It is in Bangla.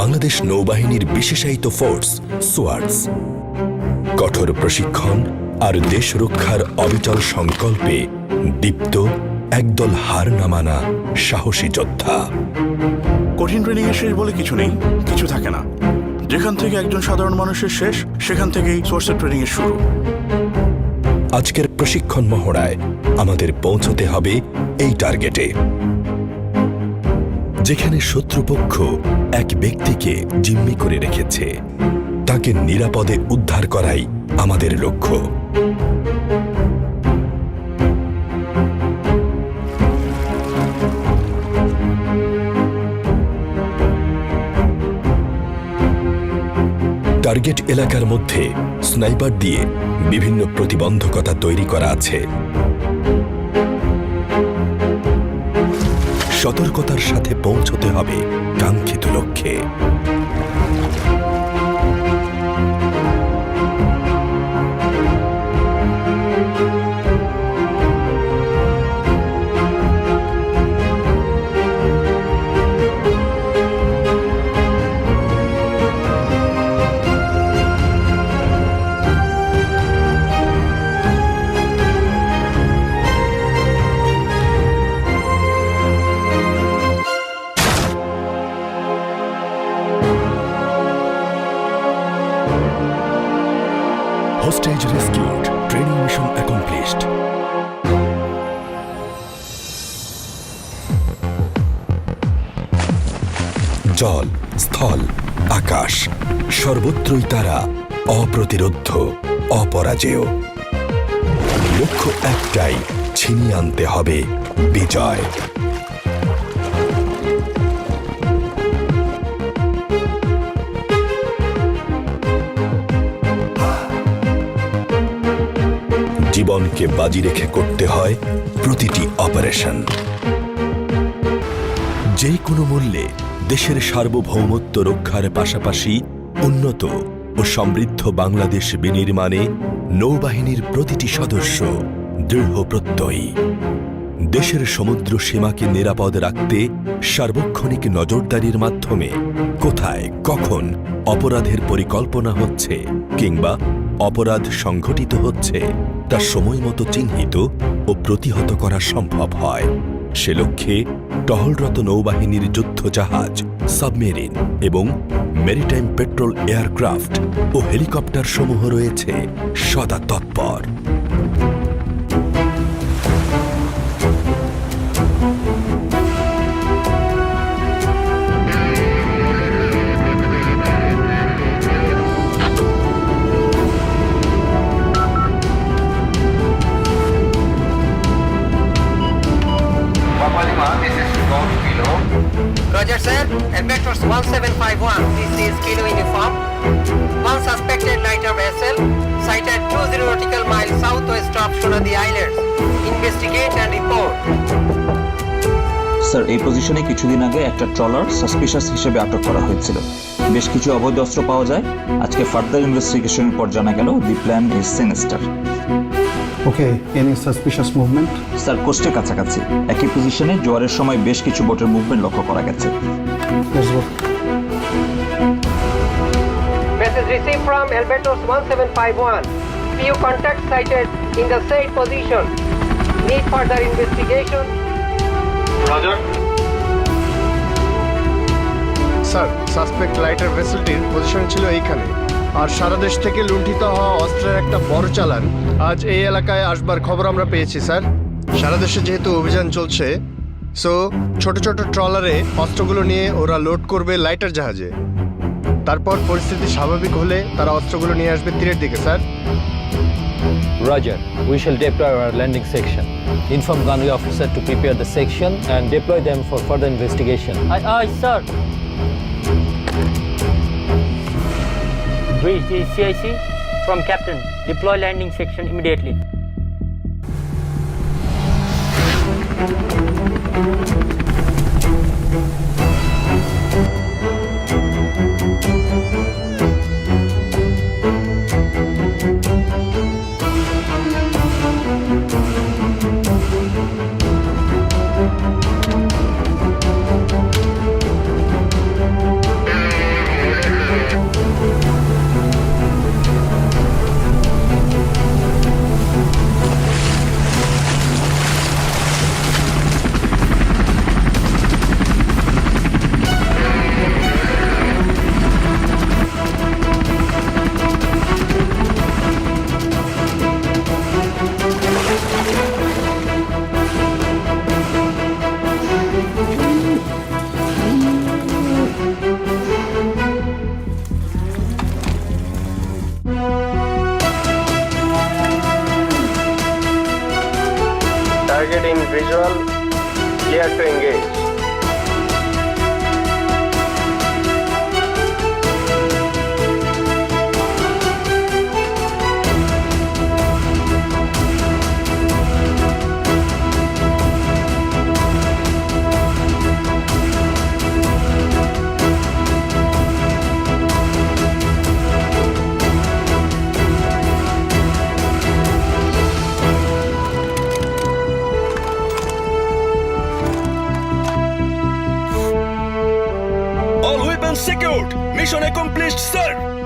বাংলাদেশ নৌবাহিনীর বিশেষায়িত ফোর্স সোয়ার্ডস কঠোর প্রশিক্ষণ আর দেশ রক্ষার অবিচল সংকল্পে দীপ্ত একদল হার নামানা সাহসী যোদ্ধা। কঠিন ট্রেনিং এর শেষ বলে কিছু নেই কিছু থাকে না। যেখান থেকে একজন সাধারণ মানুষের শেষ সেখান থেকেই সোর্সের ট্রেনিং এর শুরু। আজকের প্রশিক্ষণ মহড়ায় আমাদের পৌঁছতে হবে এই টার্গেটে যেখানে শত্রুপক্ষ এক ব্যক্তিকে জিম্মি করে রেখেছে, তাকে নিরাপদে উদ্ধার করাই আমাদের লক্ষ্য। টার্গেট এলাকার মধ্যে স্নাইপার দিয়ে বিভিন্ন প্রতিবন্ধকতা তৈরি করা আছে। সতর্কতার সাথে পৌঁছতে হবে কাঙ্ক্ষিত লক্ষ্যে। জল, স্থল, আকাশ, সর্বত্রই তারা অপ্রতিরোধ অপরাজেয়। লক্ষ্য একটাই, ছিনিয়ে আনতে হবে বিজয়। জীবনকে বাজি রেখে করতে হয় প্রতিটি অপারেশন। যে কোনো মূল্যে দেশের সার্বভৌমত্ব রক্ষার পাশাপাশি উন্নত ও সমৃদ্ধ বাংলাদেশ বিনির্মাণে নৌবাহিনীর প্রতিটি সদস্য দৃঢ় প্রত্যয়ী। দেশের সমুদ্র সীমাকে নিরাপদ রাখতে সার্বক্ষণিক নজরদারির মাধ্যমে কোথায়, কখন অপরাধের পরিকল্পনা হচ্ছে কিংবা অপরাধ সংঘটিত হচ্ছে তা সময় মতো চিহ্নিত ও প্রতিহত করা সম্ভব হয়। সে লক্ষ্যে টহলরত নৌবাহিনীর যুদ্ধ জাহাজ সাবমেরিন এবং মেরিটাইম পেট্রোল এয়ারক্রাফট ও হেলিকপ্টার সমূহ রয়েছে সদা তৎপর। 1751. This is Kilo uniform. One suspected lighter vessel sighted 20 nautical miles southwest of Shonadi Islands. Investigate and report. Sir এই পজিশনে কিছুদিন আগে একটা ট্রলার সাসপিশাস হিসেবে আটক করা হয়েছিল বেশ কিছু অবৈধ অস্ত্র পাওয়া যায় আজকে ফার্দার ইনভেস্টিগেশনের পর জানা গেল the plan is sinister Okay, any suspicious movement? Sir কোস্টের কাছাকাছি একই পজিশনে জোয়ারের সময় বেশ কিছু বোটের মুভমেন্ট লক্ষ্য করা গেছে received from Albertos 1751. Few contacts sighted in the said position. Need further investigation. Roger. Sir suspect lighter ভেসেলটির position ছিল এইখানে আর সারা দেশ থেকে লুণ্ঠিত হওয়া অস্ত্রের একটা বড় চালান আজ এই এলাকায় আসবার খবর আমরা পেয়েছি স্যার সারা দেশে যেহেতু অভিযান চলছে সো ছোট ছোট ট্রলারে অস্ত্রগুলো নিয়ে ওরা লোড করবে লাইটার জাহাজে তারপর পরিস্থিতি স্বাভাবিক হলে তারা অস্ত্রগুলো নিয়ে আসবে তীরের দিকে sir Roger. We shall deploy our landing section. Inform gunnery officer to prepare the section and deploy them for further investigation. Aye, aye, sir. Reach the CIC from Captain. Deploy landing section immediately. In visual, clear to engage. Secured. Mission accomplished, sir.